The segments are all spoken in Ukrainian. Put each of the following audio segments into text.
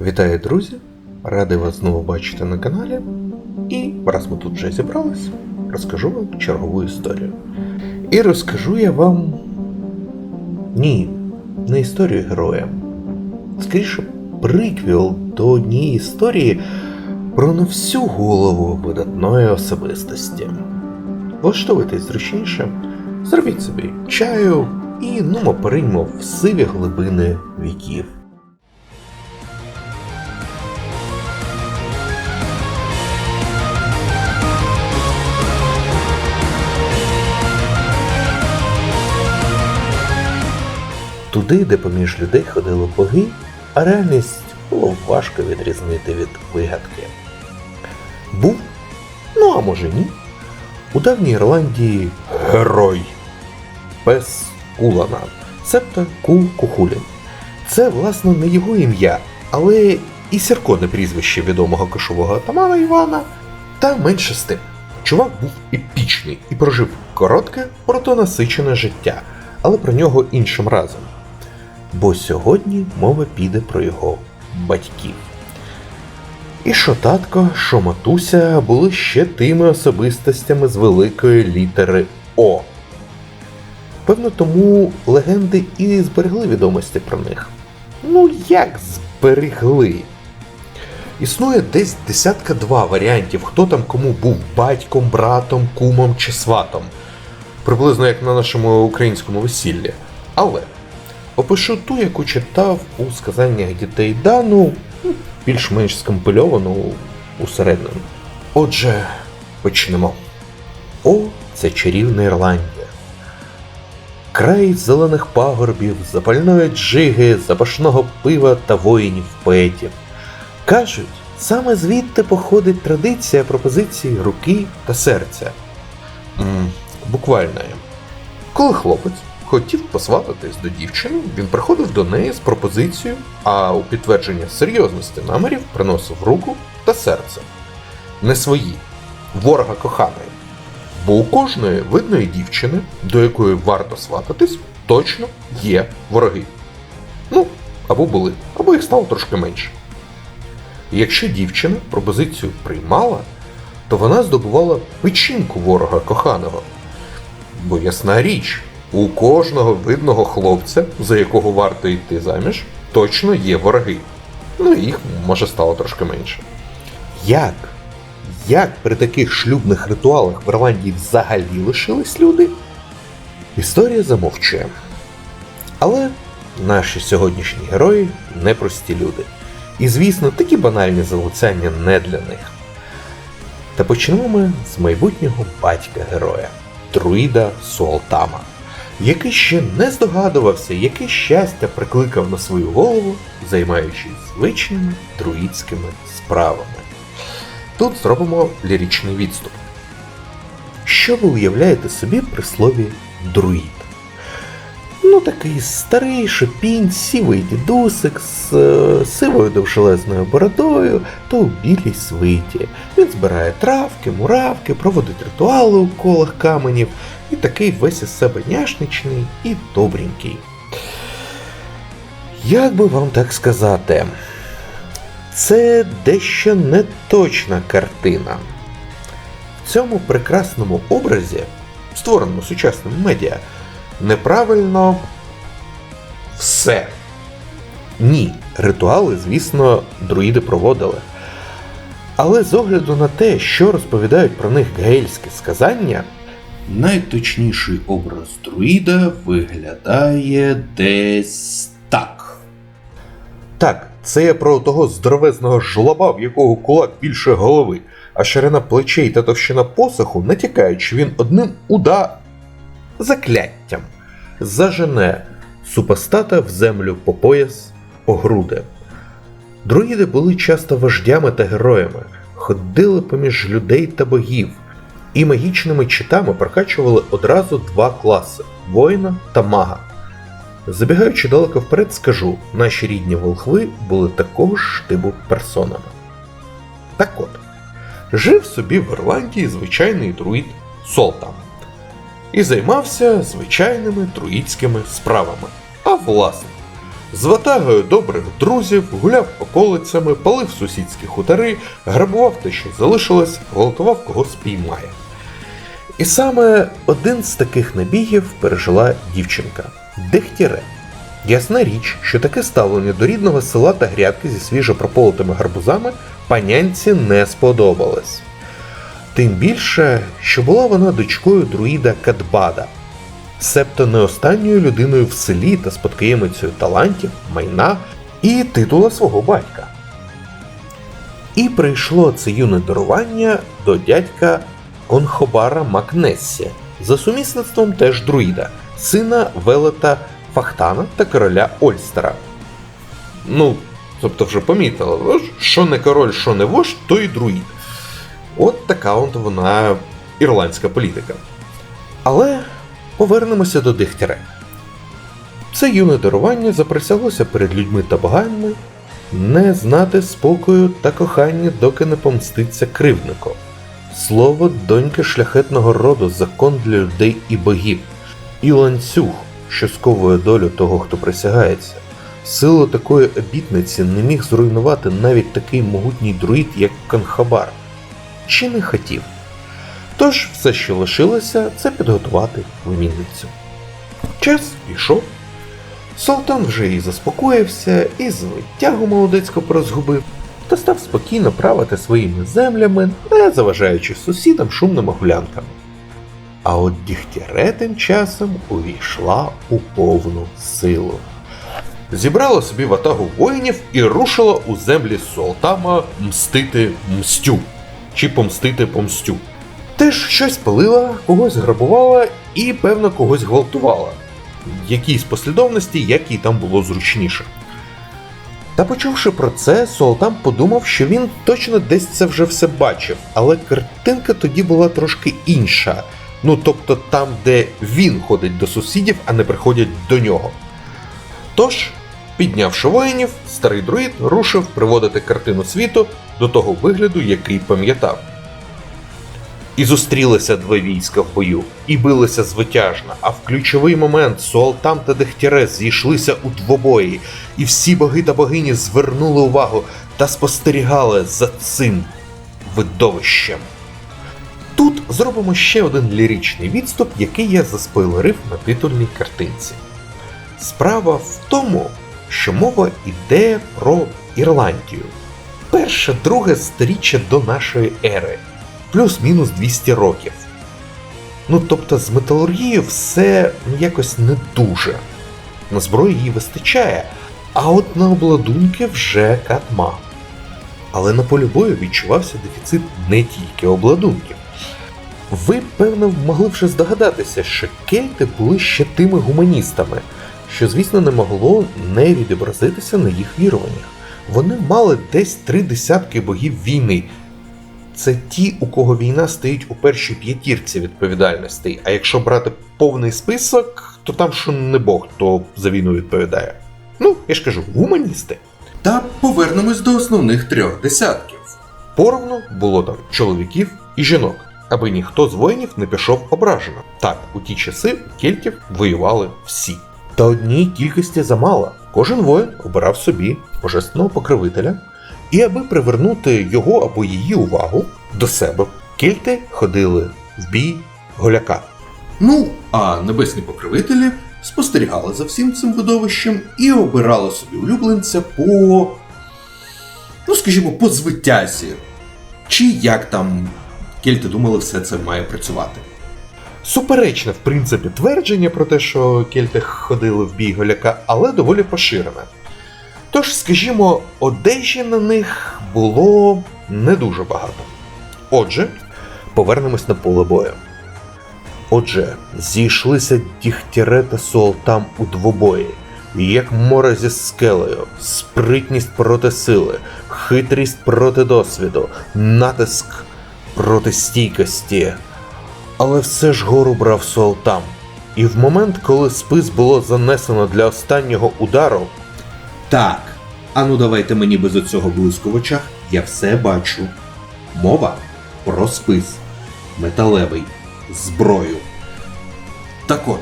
Вітаю, друзі! Радий вас знову бачити на каналі. І раз ми тут вже зібрались, розкажу вам чергову історію. І розкажу я вам. Ні, не історію героя. Скоріше, приквіл до однієї історії про на всю голову видатної особистості. Влаштовуйтесь зручніше, зробіть собі чаю і ну пориньмо в сиві глибини віків. Туди, де поміж людей ходили боги, а реальність було важко відрізнити від вигадки. Був, ну а може ні, у давній Ірландії герой пес Кулана, себто Кул Кухулін. Це, власне, не його ім'я, але і сірконе прізвище відомого кошового атамана Івана. Та менше з тим. Чувак був епічний і прожив коротке, проте насичене життя, але про нього іншим разом. Бо сьогодні мова піде про його батьків. І що татко, що матуся були ще тими особистостями з великої літери О. Певно, тому легенди і зберегли відомості про них. Ну, як зберегли? Існує десь десятка два варіантів, хто там кому був батьком, братом, кумом чи сватом. Приблизно як на нашому українському весіллі. Але опишу ту, яку читав у сказаннях дітей Дану, ну, більш-менш скомпильовану усередину. Отже, почнемо. О, це чарівна Ірландія. Край зелених пагорбів, запальної джиги, запашного пива та воїнів поетів. Кажуть, саме звідти походить традиція пропозиції руки та серця. м буквально. Коли хлопець хотів посвататись до дівчини, він приходив до неї з пропозицією, а у підтвердження серйозності намірів приносив руку та серце. Не свої, ворога коханої. Бо у кожної видної дівчини, до якої варто свататись, точно є вороги. Ну, або були, або їх стало трошки менше. Якщо дівчина пропозицію приймала, то вона здобувала печінку ворога коханого. Бо ясна річ, у кожного видного хлопця, за якого варто йти заміж, точно є вороги. Ну їх може стало трошки менше. Як? Як при таких шлюбних ритуалах в Ірландії взагалі лишились люди? Історія замовчує. Але наші сьогоднішні герої непрості люди. І, звісно, такі банальні залицяння не для них. Та почнемо ми з майбутнього батька героя Друїда Суалтама, який ще не здогадувався, яке щастя прикликав на свою голову, займаючись звичними друїдськими справами. Тут зробимо ліричний відступ. Що ви уявляєте собі при слові друїд? Ну, такий старий шипінь, сівий дідусик з е, сивою довжелезною бородою та у білій свиті. Він збирає травки, муравки, проводить ритуали у колах каменів і такий весь із себе няшничний і добренький. Як би вам так сказати? Це дещо неточна картина. В цьому прекрасному образі, створеному сучасним медіа, неправильно все. Ні, ритуали, звісно, друїди проводили. Але з огляду на те, що розповідають про них гельські сказання, найточніший образ друїда виглядає десь так. Так, це я про того здоровезного жлоба, в якого кулак більше голови, а ширина плечей та товщина посоху натякають, що він одним уда закляттям зажене супостата в землю по пояс по груди. Друїди були часто вождями та героями, ходили поміж людей та богів, і магічними читами прокачували одразу два класи воїна та мага. Забігаючи далеко вперед, скажу, наші рідні волхви були такого ж типу персонами. Так от, жив собі в Ірландії звичайний друїд Солтан і займався звичайними друїдськими справами. А власне, З ватагою добрих друзів гуляв околицями, палив сусідські хутори, грабував те, що залишилось, гвалтував кого спіймає. І саме один з таких набігів пережила дівчинка Дехтіре. Ясна річ, що таке ставлення до рідного села та грядки зі свіжо прополотими гарбузами панянці не сподобалось. Тим більше, що була вона дочкою друїда Кадбада, себто не останньою людиною в селі та спадкоємицею талантів, майна і титула свого батька. І прийшло це юне дарування до дядька Конхобара Макнессі, за сумісництвом теж друїда, сина Велета Фахтана та короля Ольстера. Ну, тобто вже помітили, що не король, що не вождь, то і друїд. От така от вона ірландська політика. Але повернемося до Дихтяре. Це юне дарування заприсяглося перед людьми та богами не знати спокою та кохання, доки не помститься кривднику. Слово доньки шляхетного роду закон для людей і богів, і ланцюг, що сковує долю того, хто присягається. Силу такої обітниці не міг зруйнувати навіть такий могутній друїд, як Канхабар, чи не хотів. Тож все, що лишилося, це підготувати вимінницю. Час пішов. Султан вже і заспокоївся, і звитягу молодецько порозгубив, та став спокійно правити своїми землями, не заважаючи сусідам шумними гулянками. А от Дігтяре тим часом увійшла у повну силу. Зібрала собі ватагу воїнів і рушила у землі Солтама мстити мстю чи помстити помстю. Теж щось палила, когось грабувала і, певно, когось гвалтувала. В якійсь послідовності, як їй там було зручніше. Та почувши про це, Суалтам подумав, що він точно десь це вже все бачив, але картинка тоді була трошки інша. Ну тобто там, де він ходить до сусідів, а не приходять до нього. Тож, піднявши воїнів, старий друїд рушив приводити картину світу до того вигляду, який пам'ятав. І зустрілися два війська в бою, і билися звитяжно, а в ключовий момент Суалтам та Дехтярес зійшлися у двобої, і всі боги та богині звернули увагу та спостерігали за цим видовищем. Тут зробимо ще один ліричний відступ, який я заспойлерив на титульній картинці. Справа в тому, що мова йде про Ірландію. Перше, друге сторіччя до нашої ери, плюс-мінус 200 років. Ну тобто з металургією все ну, якось не дуже. На зброї її вистачає, а от на обладунки вже катма. Але на полі бою відчувався дефіцит не тільки обладунків. Ви, певно, могли вже здогадатися, що кельти були ще тими гуманістами, що, звісно, не могло не відобразитися на їх віруваннях. Вони мали десь три десятки богів війни. Це ті, у кого війна стоїть у першій п'ятірці відповідальностей. А якщо брати повний список, то там що не Бог, то за війну відповідає. Ну, я ж кажу, гуманісти. Та повернемось до основних трьох десятків. Поровну було там чоловіків і жінок, аби ніхто з воїнів не пішов ображено. Так, у ті часи у кельтів воювали всі. Та одній кількості замало. Кожен воїн обирав собі божественного покровителя, і аби привернути його або її увагу до себе, кельти ходили в бій голяка. Ну, а небесні покровителі спостерігали за всім цим видовищем і обирали собі улюбленця по. ну, скажімо, по звитязі. Чи як там кельти думали, все це має працювати. Суперечне, в принципі, твердження про те, що кельти ходили в бій голяка, але доволі поширене. Тож, скажімо, одежі на них було не дуже багато. Отже, повернемось на поле бою. Отже, зійшлися Дігтяре та Суалтам у двобої, як море зі скелею, спритність проти сили, хитрість проти досвіду, натиск проти стійкості. Але все ж гору брав Суалтам. І в момент, коли спис було занесено для останнього удару, Так, ану давайте мені без оцього блиску в очах, я все бачу. Мова про спис. Металевий. Зброю. Так от,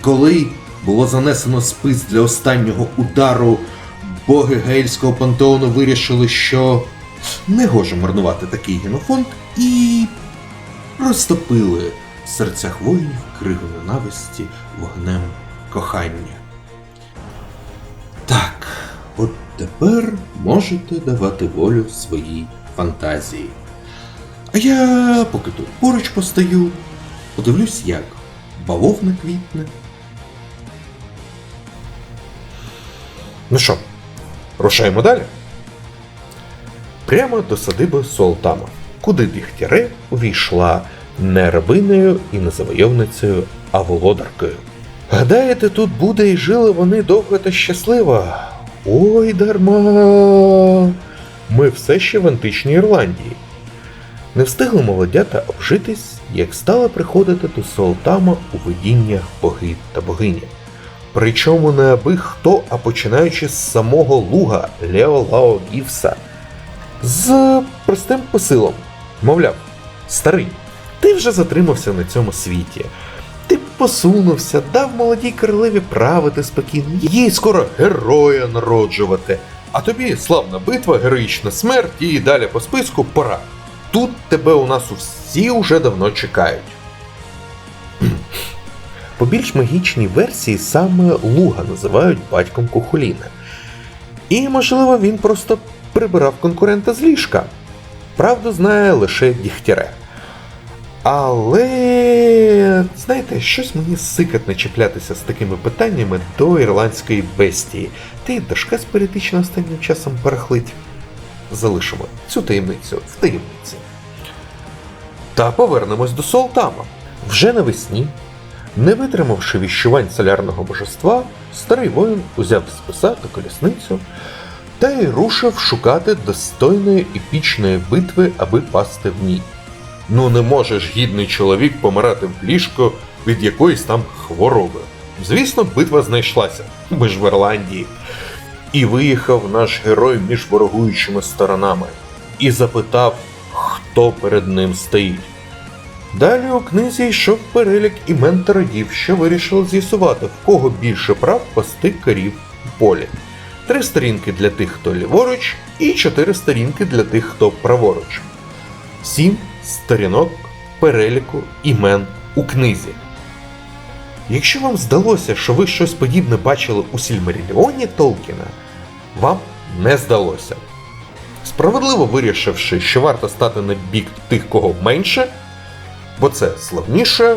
коли було занесено спис для останнього удару, боги гельського пантеону вирішили, що не гоже марнувати такий генофонд і розтопили в серцях воїнів кригу ненависті вогнем кохання. Так, от тепер можете давати волю своїй фантазії. А я поки тут поруч постою, подивлюсь, як бавовна квітне. Ну що, рушаємо далі? Прямо до садиби Солтама, куди Дігтяре увійшла не рабинею і не завойовницею, а володаркою. Гадаєте, тут буде і жили вони довго та щасливо? Ой, дарма. Ми все ще в античній Ірландії. Не встигли молодята обжитись, як стали приходити до Солтама у видіннях боги та богині. Причому не аби хто, а починаючи з самого луга Лео Лао Гівса. З простим посилом. Мовляв, старий, ти вже затримався на цьому світі. Ти посунувся, дав молодій королеві правити спокійно, їй скоро героя народжувати. А тобі славна битва, героїчна смерть і далі по списку пора. Тут тебе у нас усі уже давно чекають. По більш магічній версії саме Луга називають батьком Кухоліна. І, можливо, він просто прибирав конкурента з ліжка. Правду знає лише Дігтяре. Але, знаєте, щось мені сикатне чіплятися з такими питаннями до ірландської бестії. Та й дошка спиритична останнім часом барахлить. Залишимо цю таємницю в таємниці. Та повернемось до Солтама. Вже навесні, не витримавши віщувань солярного божества, старий воїн узяв списа та колісницю та й рушив шукати достойної епічної битви, аби пасти в ній. Ну не може ж гідний чоловік помирати в ліжко від якоїсь там хвороби. Звісно, битва знайшлася, ми ж в Ірландії. І виїхав наш герой між ворогуючими сторонами і запитав, хто перед ним стоїть. Далі у книзі йшов перелік імен та родів, що вирішили з'ясувати, в кого більше прав пасти корів в полі. Три сторінки для тих, хто ліворуч, і чотири сторінки для тих, хто праворуч. Сім сторінок переліку імен у книзі. Якщо вам здалося, що ви щось подібне бачили у Сільмаріліоні Толкіна, вам не здалося. Справедливо вирішивши, що варто стати на бік тих, кого менше, бо це славніше,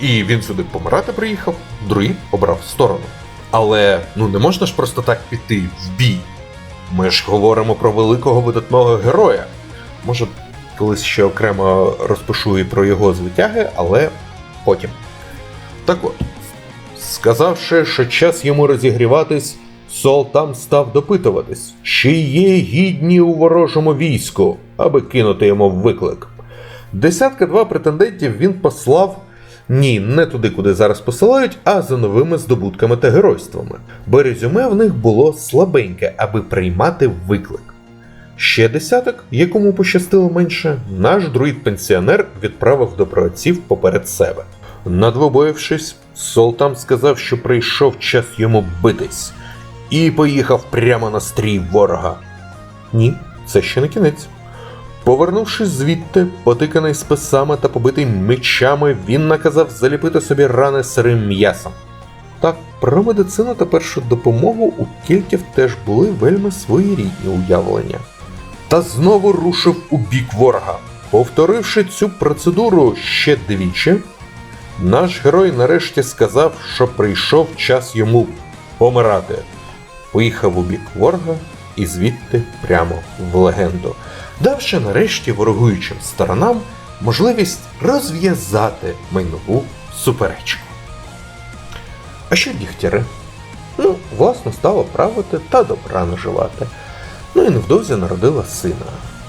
і він сюди помирати приїхав, другий обрав сторону. Але ну не можна ж просто так піти в бій. Ми ж говоримо про великого видатного героя. Може, колись ще окремо розпишу і про його звитяги, але потім. Так от, сказавши, що час йому розігріватись, Солтам став допитуватись, чи є гідні у ворожому війську, аби кинути йому виклик. Десятка два претендентів він послав ні, не туди, куди зараз посилають, а за новими здобутками та геройствами. Бо резюме в них було слабеньке, аби приймати виклик. Ще десяток, якому пощастило менше, наш друїд-пенсіонер відправив до праотців поперед себе. Надвобоївшись, Солтам сказав, що прийшов час йому битись, і поїхав прямо на стрій ворога. Ні, це ще не кінець. Повернувшись звідти, потиканий списами та побитий мечами, він наказав заліпити собі рани сирим м'ясом. Так, про медицину та першу допомогу у кільків теж були вельми своєрідні уявлення. Та знову рушив у бік ворога. Повторивши цю процедуру ще двічі, наш герой нарешті сказав, що прийшов час йому помирати. Поїхав у бік ворога і звідти прямо в легенду, давши нарешті ворогуючим сторонам можливість розв'язати майнову суперечку. А що дігтяри? Ну, власне, стала правити та добра наживати. Ну і невдовзі народила сина,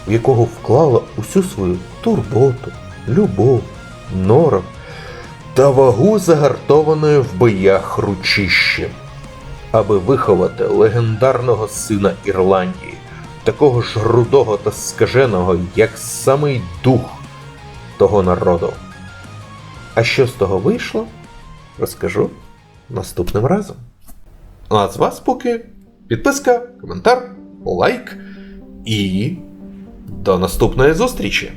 в якого вклала усю свою турботу, любов, норок та вагу загартованої в боях ручищі, аби виховати легендарного сина Ірландії, такого ж рудого та скаженого, як самий дух того народу. А що з того вийшло, розкажу наступним разом. А з вас поки підписка, коментар, лайк і до наступної зустрічі!